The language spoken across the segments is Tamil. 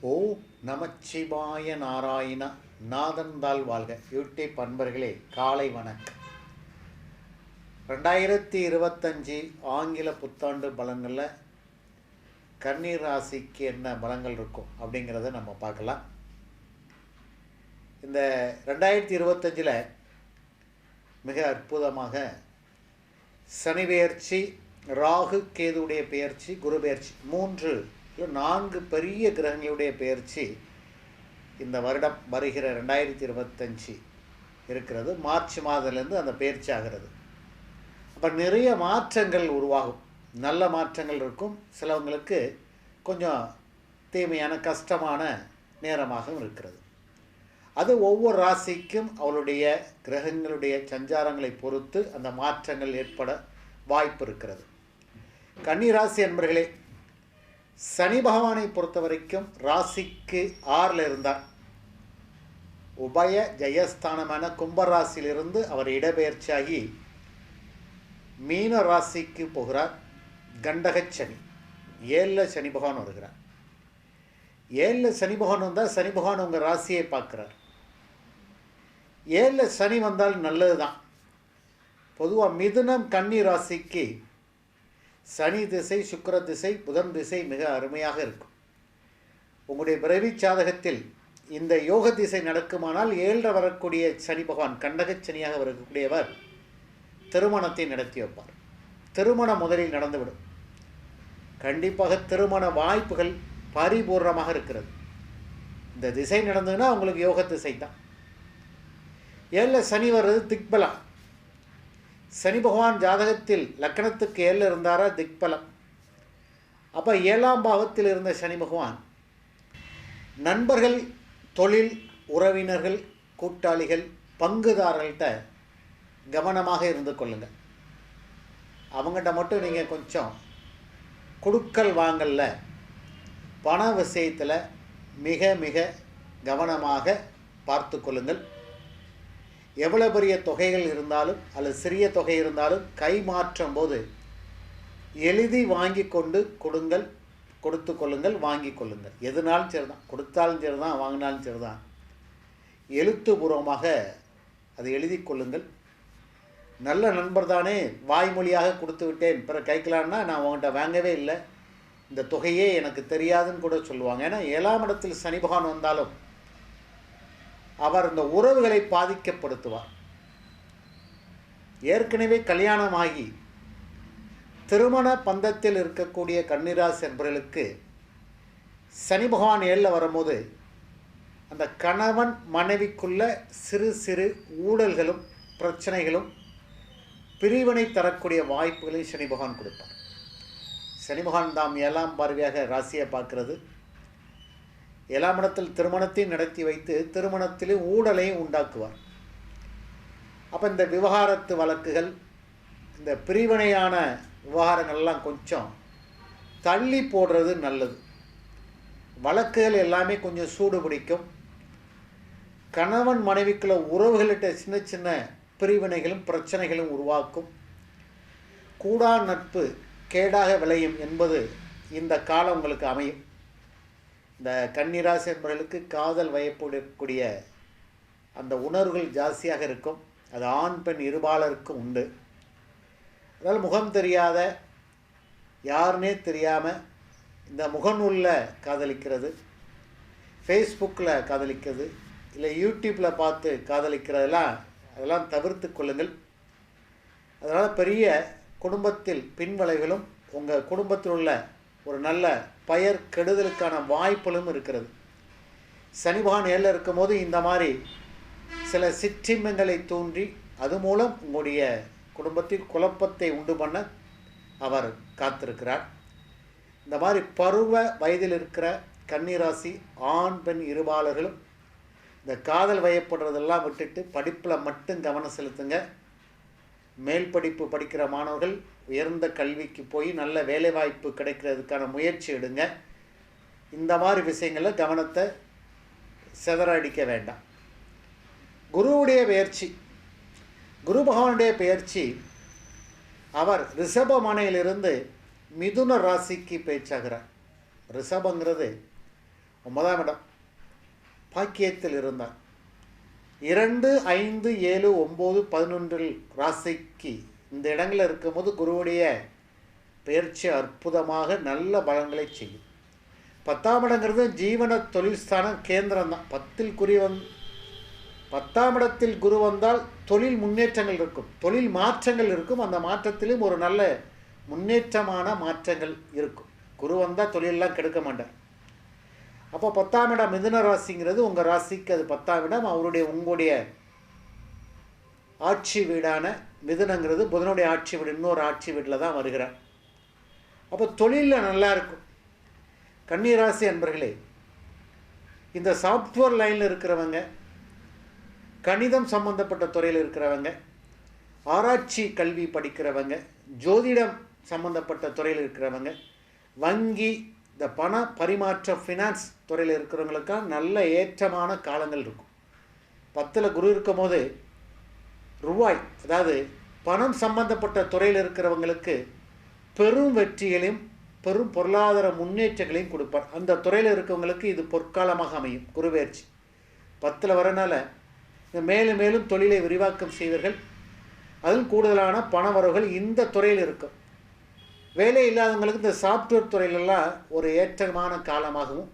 ஓ நமச்சிவாய நாராயண நாதன்தாள் வாழ்க. யூடியூப் அன்பர்களே காலை வணக்கம். ரெண்டாயிரத்தி இருபத்தஞ்சி ஆங்கில புத்தாண்டு பலன்களில் கண்ணீர் ராசிக்கு என்ன பலங்கள் இருக்கும் அப்படிங்கிறத நம்ம பார்க்கலாம். இந்த ரெண்டாயிரத்தி இருபத்தஞ்சில் மிக அற்புதமாக சனி பெயர்ச்சி ராகு கேதுவுடைய பெயர்ச்சி குரு பெயர்ச்சி மூன்று நான்கு பெரிய கிரகங்களுடைய பெயர்ச்சி இந்த வருடம் வருகிற ரெண்டாயிரத்தி இருபத்தஞ்சி இருக்கிறது. மார்ச் மாதத்துலேருந்து அந்த பயிற்சி ஆகிறது. அப்போ நிறைய மாற்றங்கள் உருவாகும். நல்ல மாற்றங்கள் இருக்கும். சிலவங்களுக்கு கொஞ்சம் தீமையான கஷ்டமான நேரமாகவும் இருக்கிறது. அது ஒவ்வொரு ராசிக்கும் அவளுடைய கிரகங்களுடைய சஞ்சாரங்களை பொறுத்து அந்த மாற்றங்கள் ஏற்பட வாய்ப்பு இருக்கிறது. கன்னி ராசி என்பர்களே சனி பகவானை பொறுத்த வரைக்கும் ராசிக்கு ஆறில் இருந்தார். உபய ஜெயஸ்தானமான கும்பராசியிலிருந்து அவர் இடப்பெயர்ச்சியாகி மீன ராசிக்கு போகிறார். கண்டகச் சனி. ஏழில் சனி பகவான் வருகிறார். ஏழில் சனி பகவான் வந்தால் சனி பகவான் உங்கள் ராசியை பார்க்குறார். ஏழில் சனி வந்தால் நல்லது தான் பொதுவாக மிதுனம் கன்னி ராசிக்கு சனி திசை சுக்கர திசை புதன் திசை மிக அருமையாக இருக்கும். உங்களுடைய பிறவி சாதகத்தில் இந்த யோக திசை நடக்குமானால் ஏழில் வரக்கூடிய சனி பகவான் கண்டகச் சனியாக வரக்கூடியவர் திருமணத்தை நடத்தி வைப்பார். திருமணம் முதலில் நடந்துவிடும். கண்டிப்பாக திருமண வாய்ப்புகள் பரிபூர்ணமாக இருக்கிறது. இந்த திசை நடந்ததுன்னா உங்களுக்கு யோக திசை தான். ஏழில் சனி வர்றது திக்பலம். சனி பகவான் ஜாதகத்தில் லக்கணத்துக்கு ஏழில் இருந்தாரா திக்பலம். அப்போ ஏழாம் பாவத்தில் இருந்த சனி பகவான் நண்பர்கள் தொழில் உறவினர்கள் கூட்டாளிகள் பங்குதாரர்கள்ட்ட கவனமாக இருந்து கொள்ளுங்கள் அவங்ககிட்ட மட்டும் நீங்கள் கொஞ்சம் கொடுக்கல் வாங்கல்ல. பண விஷயத்தில் மிக மிக கவனமாக பார்த்து கொள்ளுங்கள். எவ்வளோ பெரிய தொகைகள் இருந்தாலும் அல்லது சிறிய தொகை இருந்தாலும் கை மாற்றும் போது எழுதி வாங்கி கொண்டு கொடுங்கள் கொடுத்து கொள்ளுங்கள் வாங்கி கொள்ளுங்கள். எதுனாலும் சரி தான் கொடுத்தாலும் சரி தான் வாங்கினாலும் சரிதான். எழுத்துபூர்வமாக அதை எழுதி கொள்ளுங்கள். நல்ல நண்பர் தானே வாய்மொழியாக கொடுத்து விட்டேன் பிற கைக்கலான்னா நான் உங்கள்கிட்ட வாங்கவே இல்லை. இந்த தொகையே எனக்கு தெரியாதுன்னு கூட சொல்லுவாங்க. ஏன்னா ஏழாம் இடத்தில் சனி பகவான் வந்தாலும் அவர் இந்த உறவுகளை பாதிக்கப்படுத்துவார். ஏற்கனவே கல்யாணமாகி திருமண பந்தத்தில் இருக்கக்கூடிய கன்னிராசி என்பவர்களுக்கு சனி பகவான் ஏழில் வரும்போது அந்த கணவன் மனைவிக்குள்ள சிறு சிறு ஊழல்களும் பிரச்சனைகளும் பிரிவினை தரக்கூடிய வாய்ப்புகளையும் சனி பகவான் கொடுப்பார். சனி பகவான் தாம் ஏழாம் பார்வையாக ராசியை பார்க்கிறது. ஏழாம் இடத்தில் திருமணத்தையும் நடத்தி வைத்து திருமணத்திலே ஊழலையும் உண்டாக்குவார். அப்போ இந்த விவகாரத்து வழக்குகள் இந்த பிரிவினையான விவகாரங்கள்லாம் கொஞ்சம் தள்ளி போடுறது நல்லது. வழக்குகள் எல்லாமே கொஞ்சம் சூடு பிடிக்கும். கணவன் மனைவிக்குள்ள உறவுகளிட்ட சின்ன சின்ன பிரிவினைகளும் பிரச்சனைகளும் உருவாக்கும். கூடா நட்பு கேடாக விளையும் என்பது இந்த காலம் உங்களுக்கு அமையும். இந்த கன்னிராசி என்பவர்களுக்கு காதல் வயப்படக்கூடிய அந்த உணர்வுகள் ஜாஸ்தியாக இருக்கும். அது ஆண் பெண் இருபாலருக்கும் உண்டு. அதனால் முகம் தெரியாத யாருனே தெரியாமல் இந்த முகநூலில் காதலிக்கிறது ஃபேஸ்புக்கில் காதலிக்கிறது இல்லை யூடியூப்பில் பார்த்து காதலிக்கிறதெல்லாம் அதெல்லாம் தவிர்த்து கொள்ளுங்கள். அதனால் பெரிய குடும்பத்தில் பின்விளைவுகளும் உங்கள் குடும்பத்தில் உள்ள ஒரு நல்ல பயர் கெடுதலுக்கான வாய்ப்புகளும் இருக்கிறது. சனி ஏழில் இருக்கும்போது இந்த மாதிரி சில சிற்றின்பங்களை தூண்டி அது மூலம் உங்களுடைய குடும்பத்தில் குழப்பத்தை உண்டு பண்ண அவர் காத்திருக்கிறார். இந்த மாதிரி பருவ வயதில் இருக்கிற கன்னிராசி ஆண் பெண் இருபாலர்களும் இந்த காதல் வயப்படுறதெல்லாம் விட்டுட்டு படிப்பில் மட்டும் கவனம் செலுத்துங்க. மேல் படிப்பு படிக்கிற மாணவர்கள் உயர்ந்த கல்விக்கு போய் நல்ல வேலைவாய்ப்பு கிடைக்கிறதுக்கான முயற்சி எடுங்க. இந்த மாதிரி விஷயங்களில் கவனத்தை சிதற அடிக்க வேண்டாம். குருவுடைய பெயர்ச்சி குரு பகவானுடைய பெயர்ச்சி அவர் ரிஷபமனையிலிருந்து மிதுன ராசிக்கு பேச்சாகிறார். ரிஷபங்கிறது ஒன்பதாம் இடம். பாக்கியத்தில் இருந்தார். இரண்டு ஐந்து ஏழு ஒம்பது பதினொன்றில் ராசிக்கு இந்த இடங்களில் இருக்கும்போது குருவுடைய பயிற்சி அற்புதமாக நல்ல பலன்களை செய்யும். பத்தாம் இடங்கிறது ஜீவன தொழில் ஸ்தானம் கேந்திரம் தான். பத்தில் குறி வந் பத்தாம் இடத்தில் குரு வந்தால் தொழில் முன்னேற்றங்கள் இருக்கும். தொழில் மாற்றங்கள் இருக்கும். அந்த மாற்றத்திலும் ஒரு நல்ல முன்னேற்றமான மாற்றங்கள் இருக்கும். குரு வந்தால் தொழிலெலாம் கெடுக்க மாட்டார். அப்போ பத்தாம் இடம் மிதுன ராசிங்கிறது உங்கள் ராசிக்கு அது பத்தாம் இடம். அவருடைய உங்களுடைய ஆட்சி வீடான மிதுனங்கிறது புதனுடைய ஆட்சி வீடு இன்னொரு ஆட்சி வீட்டில் தான் வருகிறார். அப்போ தொழிலில் நல்லா இருக்கும். கன்னிராசி அன்பர்களே இந்த சாஃப்ட்வேர் லைனில் இருக்கிறவங்க கணிதம் சம்பந்தப்பட்ட துறையில் இருக்கிறவங்க ஆராய்ச்சி கல்வி படிக்கிறவங்க ஜோதிடம் சம்பந்தப்பட்ட துறையில் இருக்கிறவங்க வங்கி இந்த பண பரிமாற்ற ஃபினான்ஸ் துறையில் இருக்கிறவங்களுக்காக நல்ல ஏற்றமான காலங்கள் இருக்கும். பத்தில் குரு இருக்கும் போது ரூபாய் அதாவது பணம் சம்பந்தப்பட்ட துறையில் இருக்கிறவங்களுக்கு பெரும் வெற்றிகளையும் பெரும் பொருளாதார முன்னேற்றங்களையும் கொடுப்பார். அந்த துறையில் இருக்கவங்களுக்கு இது பொற்காலமாக அமையும். குருவேர்ச்சி. பத்தில் வரனால மேலும் மேலும் தொழிலை விரிவாக்கம் செய்வீர்கள். அதில் கூடுதலான பண வரவுகள் இந்த துறையில் இருக்கும். வேலை இல்லாதவங்களுக்கு இந்த சாஃப்ட்வேர் துறையிலெல்லாம் ஒரு ஏற்றமான காலமாகவும்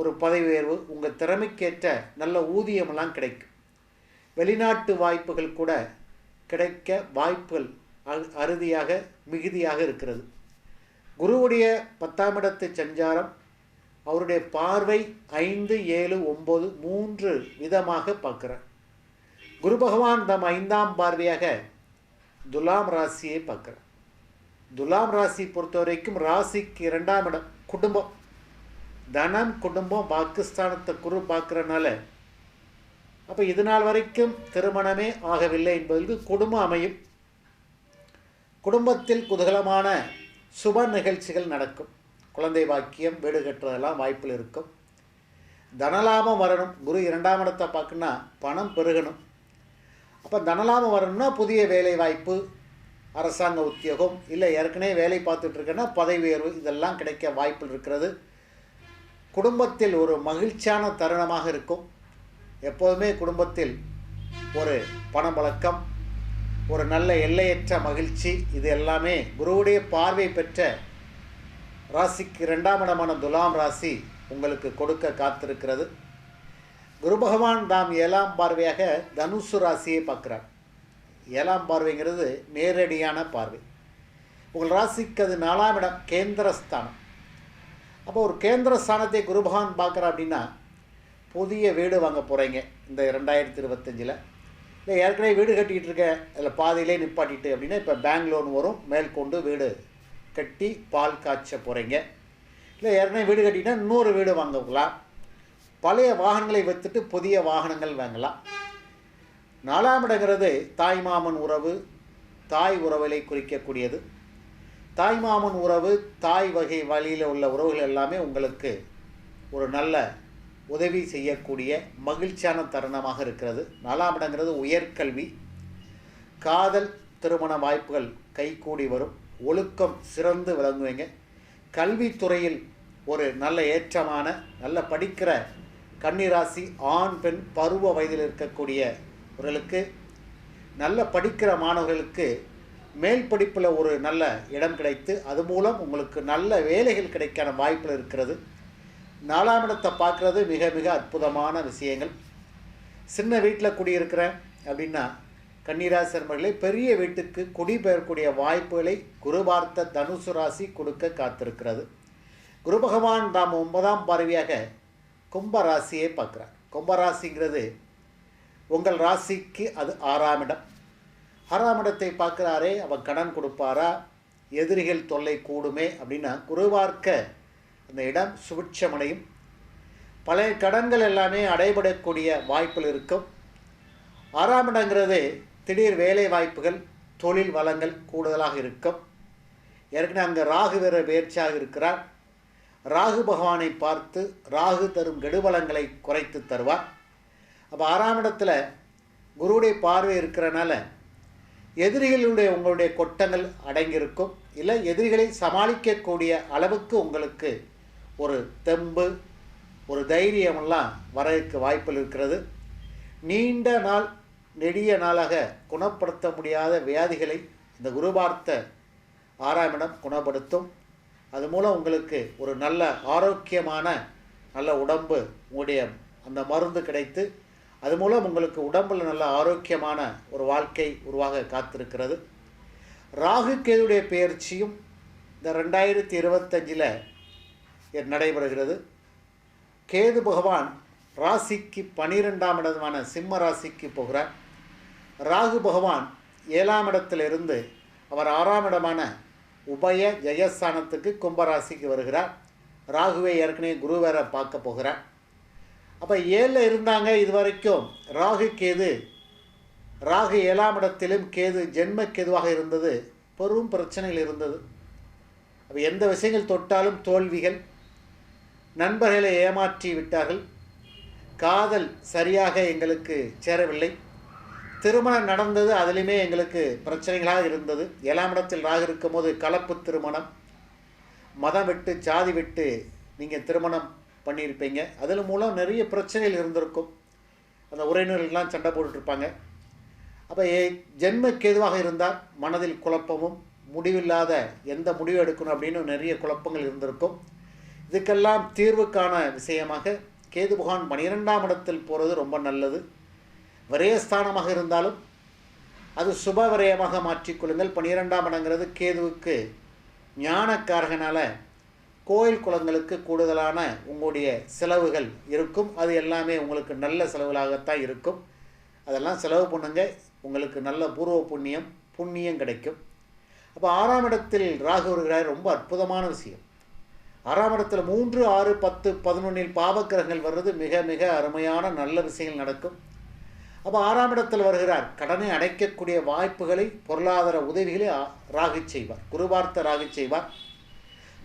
ஒரு பதவி உயர்வு உங்கள் திறமைக்கேற்ற நல்ல ஊதியமெல்லாம் கிடைக்கும். வெளிநாட்டு வாய்ப்புகள் கூட கிடைக்க வாய்ப்புகள் அ- அறுதியாக மிகுதியாக இருக்கிறது. குருவுடைய பத்தாம் இடத்து சஞ்சாரம் அவருடைய பார்வை ஐந்து ஏழு ஒம்பது மூன்று விதமாக பார்க்குறார். குரு பகவான் தம் ஐந்தாம் பார்வையாக துலாம் ராசியை பார்க்குறார். துலாம் ராசி பொறுத்த வரைக்கும் ராசிக்கு இரண்டாம் இடம் குடும்பம். தனம் குடும்பம் பாகிஸ்தானத்தை குரு பார்க்குறனால அப்போ இது நாள் வரைக்கும் திருமணமே ஆகவில்லை என்பதற்கு குடும்பம் அமையும். குடும்பத்தில் குதூகலமான சுப நிகழ்ச்சிகள் நடக்கும். குழந்தை பாக்கியம் வீடு கட்டுறதெல்லாம் வாய்ப்பில் இருக்கும். தனலாபம் வரணும். குரு இரண்டாம் இடத்தை பார்க்குன்னா பணம் பெருகணும். அப்போ தனலாபம் வரணும்னா புதிய வேலை வாய்ப்பு அரசாங்க உத்தியோகம் இல்லை ஏற்கனவே வேலை பார்த்துட்ருக்கேன்னா பதவி உயர்வு இதெல்லாம் கிடைக்க வாய்ப்பு இருக்கிறது. குடும்பத்தில் ஒரு மகிழ்ச்சியான தருணமாக இருக்கும். எப்போதுமே குடும்பத்தில் ஒரு பணப்பழக்கம் ஒரு நல்ல எல்லையற்ற மகிழ்ச்சி இது எல்லாமே குருவுடைய பார்வை பெற்ற ராசிக்கு இரண்டாம் இடமான துலாம் ராசி உங்களுக்கு கொடுக்க காத்திருக்கிறது. குரு பகவான் தாம் ஏழாம் பார்வையாக தனுசு ராசியை பார்க்குறார். ஏழாம் பார்வைங்கிறது நேரடியான பார்வை. உங்கள் ராசிக்கு அது நாலாம் இடம் கேந்திரஸ்தானம். அப்போ ஒரு கேந்திர ஸ்தானத்தை குரு பகவான் பார்க்குறா அப்படின்னா புதிய வீடு வாங்க போகிறீங்க இந்த ரெண்டாயிரத்தி இருபத்தஞ்சில் இல்லை ஏற்கனவே வீடு கட்டிக்கிட்டு இருக்கேன் அதில் பாதியிலே நிப்பாட்டிட்டு அப்படின்னா இப்போ பேங்க் லோன் வரும். மேற்கொண்டு வீடு கட்டி பால் காய்ச்ச போகிறீங்க இல்லை ஏற்கனவே வீடு கட்டிட்டா இன்னொரு வீடு வாங்கலாம். பழைய வாகனங்களை விற்றுட்டு புதிய வாகனங்கள் வாங்கலாம். நாலாம் இடங்கிறது தாய்மாமன் உறவு தாய் உறவுகளை குறிக்கக்கூடியது. தாய்மாமன் உறவு தாய் வகை வழியில் உள்ள உறவுகள் எல்லாமே உங்களுக்கு ஒரு நல்ல உதவி செய்யக்கூடிய மகிழ்ச்சியான தருணமாக இருக்கிறது. நாலாம் இடங்கிறது உயர்கல்வி காதல் திருமண வாய்ப்புகள் கைகூடி வரும். ஒழுக்கம் சிறந்து விளங்குவீங்க. கல்வித்துறையில் ஒரு நல்ல ஏற்றமான நல்ல படிக்கிற கன்னிராசி ஆண் பெண் பருவ வயதில் இருக்கக்கூடியவர்களுக்கு நல்ல படிக்கிற மாணவர்களுக்கு மேல் படிப்பில் ஒரு நல்ல இடம் கிடைத்து அது மூலம் உங்களுக்கு நல்ல வேலைகள் கிடைக்கான வாய்ப்புகள் இருக்கிறது. நாலாம் இடத்தை பார்க்குறது மிக மிக அற்புதமான விஷயங்கள். சின்ன வீட்டில் குடியிருக்கிறேன் அப்படின்னா கன்னிராசர்மர்களை பெரிய வீட்டுக்கு குடிபெயரக்கூடிய வாய்ப்புகளை குரு பார்த்த தனுசு ராசி கொடுக்க காத்திருக்கிறது. குரு பகவான் தாம் ஒன்பதாம் பார்வையாக கும்ப ராசியை பார்க்குறார். கும்ப ராசிங்கிறது உங்கள் ராசிக்கு அது ஆறாம் இடம். ஆறாம் இடத்தை பார்க்குறாரே அவன் கடன் கொடுப்பாரா எதிரிகள் தொல்லை கூடுமே அப்படின்னா குருவார்க்க அந்த இடம் சுபிட்சமடையும் பழைய கடன்கள் எல்லாமே அடைபடக்கூடிய வாய்ப்புகள் இருக்கும். ஆறாம் இடங்கிறது திடீர் வேலை வாய்ப்புகள் தொழில் வளங்கள் கூடுதலாக இருக்கும். ஏற்கனவே அங்கே ராகு வேற பயிற்சியாக இருக்கிறார். ராகு பகவானை பார்த்து ராகு தரும் கெடுபலங்களை குறைத்து தருவார். அப்போ ஆறாம் இடத்துல குருவுடைய பார்வை இருக்கிறனால எதிரிகளுடைய உங்களுடைய கொட்டங்கள் அடங்கியிருக்கும். இல்லை எதிரிகளை சமாளிக்கக்கூடிய அளவுக்கு உங்களுக்கு ஒரு தெம்பு ஒரு தைரியமெல்லாம் வரக்கு வாய்ப்பில் இருக்கிறது. நீண்ட நாள் நெடிய நாளாக குணப்படுத்த முடியாத வியாதிகளை இந்த குருபார்த்த ஆறாம் இடம் குணப்படுத்தும். அது மூலம் உங்களுக்கு ஒரு நல்ல ஆரோக்கியமான நல்ல உடம்பு உங்களுடைய அந்த மருந்து கிடைத்து அது மூலம் உங்களுக்கு உடம்பில் நல்ல ஆரோக்கியமான ஒரு வாழ்க்கை உருவாக காத்திருக்கிறது. ராகு கேதுடைய பயிற்சியும் இந்த ரெண்டாயிரத்தி இருபத்தஞ்சில் நடைபெறுகிறது. கேது பகவான் ராசிக்கு பனிரெண்டாம் இடமான சிம்ம ராசிக்கு போகிறார். ராகு பகவான் ஏழாம் இடத்திலிருந்து அவர் ஆறாம் இடமான உபய ஜெயஸ்தானத்துக்கு கும்பராசிக்கு வருகிறார். ராகுவை ஏற்கனவே குரு வேற பார்க்க போகிறார். அப்போ ஏழில் இருந்தாங்க இது வரைக்கும் ராகு கேது ராகு ஏழாம் இடத்திலும் கேது ஜென்ம கேதுவாக இருந்தது. பெரும் பிரச்சனைகள் இருந்தது. அப்போ எந்த விஷயங்கள் தொட்டாலும் தோல்விகள் நண்பர்களை ஏமாற்றி விட்டார்கள். காதல் சரியாக எங்களுக்கு சேரவில்லை. திருமணம் நடந்தது அதிலுமே எங்களுக்கு பிரச்சனைகளாக இருந்தது. ஏழாம் இடத்தில் இருக்கும் போது கலப்பு திருமணம். மதம் விட்டு சாதி விட்டு நீங்கள் திருமணம் பண்ணியிருப்பீங்க. அதில் மூலம் நிறைய பிரச்சனைகள் இருந்திருக்கும். அந்த உறவினர்கள்லாம் சண்டை போட்டுட்ருப்பாங்க. அப்போ ஜென்ம கேதுவாக இருந்தால் மனதில் குழப்பமும் முடிவில்லாத எந்த முடிவு எடுக்கணும் அப்படின்னு நிறைய குழப்பங்கள் இருந்திருக்கும். இதுக்கெல்லாம் தீர்வுக்கான விஷயமாக கேது புகான் பனிரெண்டாம் இடத்தில் போகிறது ரொம்ப நல்லது. விரயஸ்தானமாக இருந்தாலும் அது சுப விரயமாக மாற்றிக்கொள்ளுங்கள் பனிரெண்டாம் இடங்கிறது கேதுவுக்கு ஞானக்காரகனால் கோயில் குளங்களுக்கு கூடுதலான உங்களுடைய செலவுகள் இருக்கும். அது எல்லாமே உங்களுக்கு நல்ல செலவுகளாகத்தான் இருக்கும். அதெல்லாம் செலவு பண்ணுங்க. உங்களுக்கு நல்ல பூர்வ புண்ணியம் புண்ணியம் கிடைக்கும். அப்போ ஆறாம் இடத்தில் ராகு வருகிறார். ரொம்ப அற்புதமான விஷயம். ஆறாம் இடத்துல மூன்று ஆறு பத்து பதினொன்றில் பாவக்கிரகங்கள் வர்றது மிக மிக அருமையான நல்ல விஷயங்கள் நடக்கும். அப்போ ஆறாம் இடத்தில் வருகிறார். கடனை அடைக்கக்கூடிய வாய்ப்புகளை பொருளாதார உதவிகளை ராகு செய்வார். குருவார்த்த ராகு செய்வார்.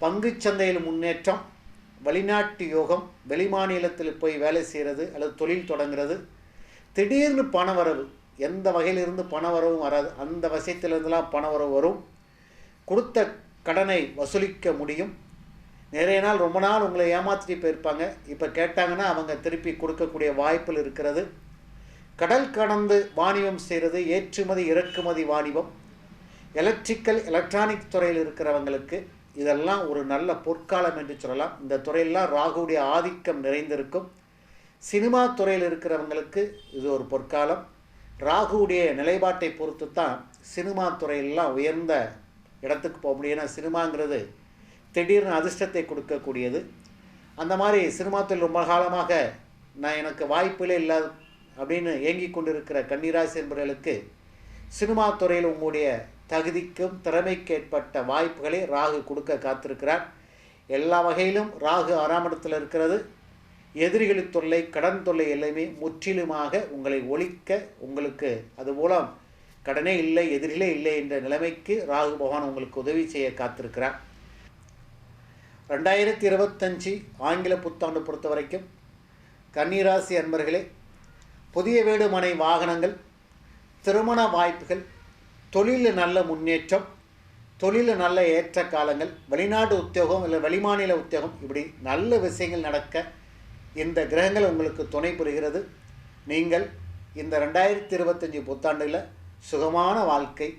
பங்குச்சந்தையில் முன்னேற்றம் வெளிநாட்டு யோகம் வெளிமாநிலத்தில் போய் வேலை செய்கிறது அல்லது தொழில் தொடங்குறது திடீர்னு பண வரவு எந்த வகையிலிருந்து பண வரவும் வராது அந்த விஷயத்திலிருந்துலாம் பண வரவு வரும். கொடுத்த கடனை வசூலிக்க முடியும். நிறைய நாள் ரொம்ப நாள் உங்களை ஏமாற்றிட்டு போயிருப்பாங்க. இப்போ கேட்டாங்கன்னா அவங்க திருப்பி கொடுக்கக்கூடிய வாய்ப்பில் இருக்கிறது. கடல் கடந்து வாணிபம் செய்கிறது ஏற்றுமதி இறக்குமதி வாணிபம். எலக்ட்ரிக்கல் எலக்ட்ரானிக் துறையில் இருக்கிறவங்களுக்கு இதெல்லாம் ஒரு நல்ல பொற்காலம் என்று சொல்லலாம். இந்த துறையெல்லாம் ராகுடைய ஆதிக்கம் நிறைந்திருக்கும். சினிமா துறையில் இருக்கிறவங்களுக்கு இது ஒரு பொற்காலம். ராகுவுடைய நிலைப்பாட்டை பொறுத்து தான் சினிமா துறையெல்லாம் உயர்ந்த இடத்துக்கு போக முடியும். ஏன்னா சினிமாங்கிறது திடீர்னு அதிர்ஷ்டத்தை கொடுக்கக்கூடியது. அந்த மாதிரி சினிமாத்தில் ரொம்ப காலமாக நான் எனக்கு வாய்ப்பிலே இல்லை அப்படின்னு ஏங்கி கொண்டிருக்கிற கன்னிராசி என்பவர்களுக்கு சினிமா துறையில் உங்களுடைய தகுதிக்கும் திறமைக்கு ஏற்பட்ட வாய்ப்புகளை ராகு கொடுக்க காத்திருக்கிறார். எல்லா வகையிலும் ராகு ஆறாம் இடத்தில் இருக்கிறது. எதிரிகளின் தொல்லை கடன் தொல்லை எல்லாமே முற்றிலுமாக உங்களை ஒழிக்க உங்களுக்கு அது மூலம் கடனே இல்லை எதிரிலே இல்லை என்ற நிலைமைக்கு ராகு பகவான் உங்களுக்கு உதவி செய்ய காத்திருக்கிறார். ரெண்டாயிரத்தி இருபத்தஞ்சி ஆங்கில புத்தாண்டு பொறுத்த வரைக்கும் கன்னிராசி அன்பர்களே புதிய வீடு மனை வாகனங்கள் திருமண வாய்ப்புகள் தொழிலில் நல்ல முன்னேற்றம் தொழிலில் நல்ல ஏற்ற காலங்கள் வெளிநாட்டு உத்தியோகம் இல்லை வெளிமாநில உத்தியோகம் இப்படி நல்ல விஷயங்கள் நடக்க இந்த கிரகங்கள் உங்களுக்கு துணை புரிகிறது. நீங்கள் இந்த ரெண்டாயிரத்தி இருபத்தஞ்சி புத்தாண்டில் சுகமான வாழ்க்கை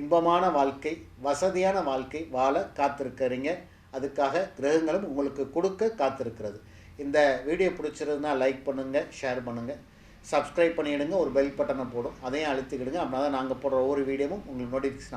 இன்பமான வாழ்க்கை வசதியான வாழ்க்கை வாழ காத்திருக்கிறீங்க. அதுக்காக கிரகங்களும் உங்களுக்கு கொடுக்க காத்திருக்கிறது. இந்த வீடியோ பிடிச்சிருந்தா லைக் பண்ணுங்கள் ஷேர் பண்ணுங்கள் சப்ஸ்கிரைப் பண்ணிவிடுங்க ஒரு பெல் பட்டனை போடும். அதையும் அழுத்திக்கிடுங்க. அப்படின்னா தான் நாங்கள் போடுற ஒவ்வொரு வீடியோவும் உங்களுக்கு நோட்டிஃபிகேஷன்